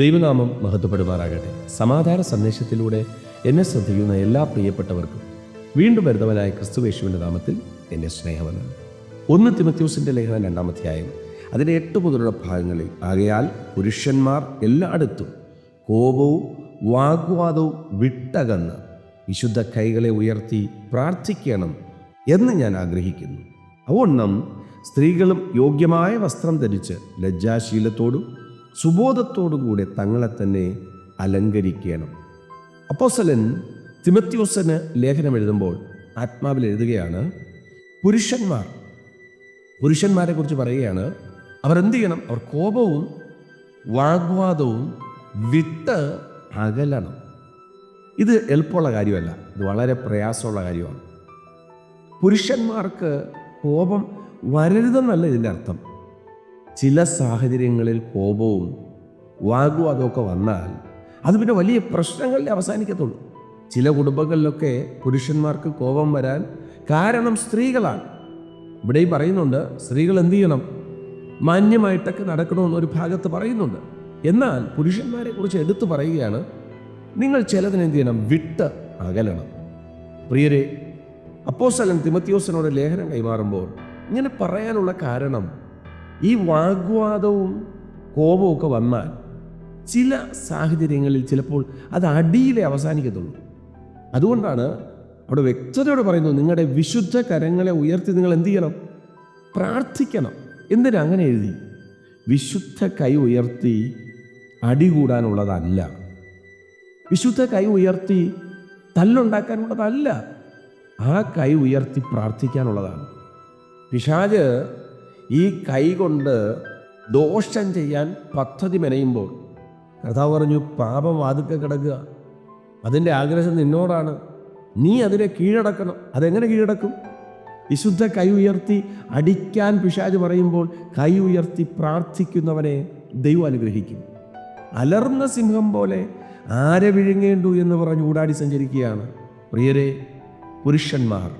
ദൈവനാമം മഹത്വപ്പെടുമാറാകട്ടെ. സമാധാന സന്ദേശത്തിലൂടെ എന്നെ ശ്രദ്ധിക്കുന്ന എല്ലാ പ്രിയപ്പെട്ടവർക്കും വീണ്ടും വരുന്നവനായ ക്രിസ്തുവേശുവിന്റെ നാമത്തിൽ എന്നെ സ്നേഹമെന്ന് ഒന്ന് തിമത്യൂസിന്റെ ലേഖനം രണ്ടാമധ്യായം അതിന്റെ എട്ട് മുതലുള്ള ഭാഗങ്ങളിൽ ആകയാൽ പുരുഷന്മാർ എല്ലായിടത്തും കോപവും വാഗ്വാദവും വിട്ടകന്ന് വിശുദ്ധ കൈകളെ ഉയർത്തി പ്രാർത്ഥിക്കണം എന്ന് ഞാൻ ആഗ്രഹിക്കുന്നു. അവണ്ണം സ്ത്രീകളും യോഗ്യമായ വസ്ത്രം ധരിച്ച് ലജ്ജാശീലത്തോടും സുബോധത്തോടും കൂടെ തങ്ങളെ തന്നെ അലങ്കരിക്കണം. അപ്പോസലൻ തിമത്യോസന് ലേഖനം എഴുതുമ്പോൾ ആത്മാവിൽ എഴുതുകയാണ് പുരുഷന്മാർ പുരുഷന്മാരെ കുറിച്ച് പറയുകയാണ് അവരെന്ത് ചെയ്യണം? അവർ കോപവും വാഗ്വാദവും വിട്ട് അകലണം. ഇത് എളുപ്പമുള്ള കാര്യമല്ല. ഇത് വളരെ പ്രയാസമുള്ള കാര്യമാണ്. പുരുഷന്മാർക്ക് കോപം വരരുതെന്നല്ല ഇതിന്റെ അർത്ഥം. ചില സാഹചര്യങ്ങളിൽ കോപവും വാഗ്വാദമൊക്കെ വന്നാൽ അത് പിന്നെ വലിയ പ്രശ്നങ്ങളിൽ അവസാനിക്കത്തുള്ളൂ. ചില കുടുംബങ്ങളിലൊക്കെ പുരുഷന്മാർക്ക് കോപം വരാൻ കാരണം സ്ത്രീകളാണ്. ഇവിടെയും പറയുന്നുണ്ട് സ്ത്രീകൾ എന്ത് ചെയ്യണം? മാന്യമായിട്ടൊക്കെ നടക്കണമെന്ന് ഒരു ഭാഗത്ത് പറയുന്നുണ്ട്. എന്നാൽ പുരുഷന്മാരെ കുറിച്ച് എടുത്തു പറയുകയാണ് നിങ്ങൾ ചിലതിന് എന്ത് ചെയ്യണം? വിട്ട് അകലണം. പ്രിയരെ അപ്പോസ്തലൻ തിമത്യോസനോട് ലേഖനം കൈമാറുമ്പോൾ ഇങ്ങനെ പറയാനുള്ള കാരണം ഈ വാഗ്വാദവും കോപവും ഒക്കെ വന്നാൽ ചില സാഹചര്യങ്ങളിൽ ചിലപ്പോൾ അത് അടിയിലേ അവസാനിക്കത്തുള്ളൂ. അതുകൊണ്ടാണ് അവിടെ വ്യക്തതയോടെ പറയുന്നു നിങ്ങളുടെ വിശുദ്ധ കരങ്ങളെ ഉയർത്തി നിങ്ങൾ എന്ത് ചെയ്യണം? പ്രാർത്ഥിക്കണം. എന്തിനാ അങ്ങനെ എഴുതി വിശുദ്ധ കൈ ഉയർത്തി അടി കൂടാനുള്ളതല്ല. വിശുദ്ധ കൈ ഉയർത്തി തല്ലുണ്ടാക്കാനുള്ളതല്ല. ആ കൈ ഉയർത്തി പ്രാർത്ഥിക്കാനുള്ളതാണ്. പിശാജ് ഈ കൈകൊണ്ട് ദോഷം ചെയ്യാൻ പദ്ധതി മെനയുമ്പോൾ കർത്താവ് പറഞ്ഞു പാപം വാതുക്കെ കിടക്കുക. അതിന്റെ ആഗ്രഹം നിന്നോടാണ്. നീ അതിനെ കീഴടക്കണം. അതെങ്ങനെ കീഴടക്കും? വിശുദ്ധ കൈ ഉയർത്തി അടിക്കാൻ പിശാജ് പറയുമ്പോൾ കൈ ഉയർത്തി പ്രാർത്ഥിക്കുന്നവനെ ദൈവം അനുഗ്രഹിക്കും. അലർന്ന സിംഹം പോലെ ആരെ വിഴുങ്ങേണ്ടു എന്ന് പറഞ്ഞ് ഊടാടി സഞ്ചരിക്കുകയാണ്. പ്രിയരെ പുരുഷന്മാർ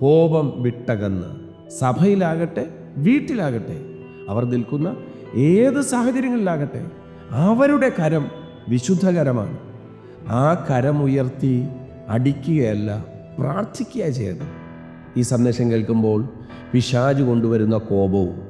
കോപം വിട്ടകന്ന് സഭയിലാകട്ടെ വീട്ടിലാകട്ടെ. അവർ നിൽക്കുന്ന ഏത് സാഹചര്യങ്ങളിലാകട്ടെ അവരുടെ കരം വിശുദ്ധകരമാണ്. ആ കരം ഉയർത്തി അടിക്കുകയല്ല പ്രാർത്ഥിക്കുക ചെയ്യണം ഈ സന്ദേശം കേൾക്കുമ്പോൾ പിശാജ് കൊണ്ടുവരുന്ന കോപവും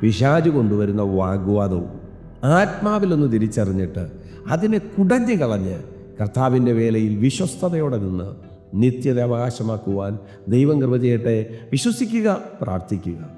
പിശാജ് കൊണ്ടുവരുന്ന വാഗ്വാദവും ആത്മാവിലൊന്ന് തിരിച്ചറിഞ്ഞിട്ട് അതിനെ കുടഞ്ഞു കളഞ്ഞ് കർത്താവിന്റെ വേലയിൽ വിശ്വസ്തതയോടെ നിന്ന് നിത്യത അവകാശമാക്കുവാൻ ദൈവം കൃപ ചെയ്യട്ടെ. വിശ്വസിക്കുക പ്രാർത്ഥിക്കുക.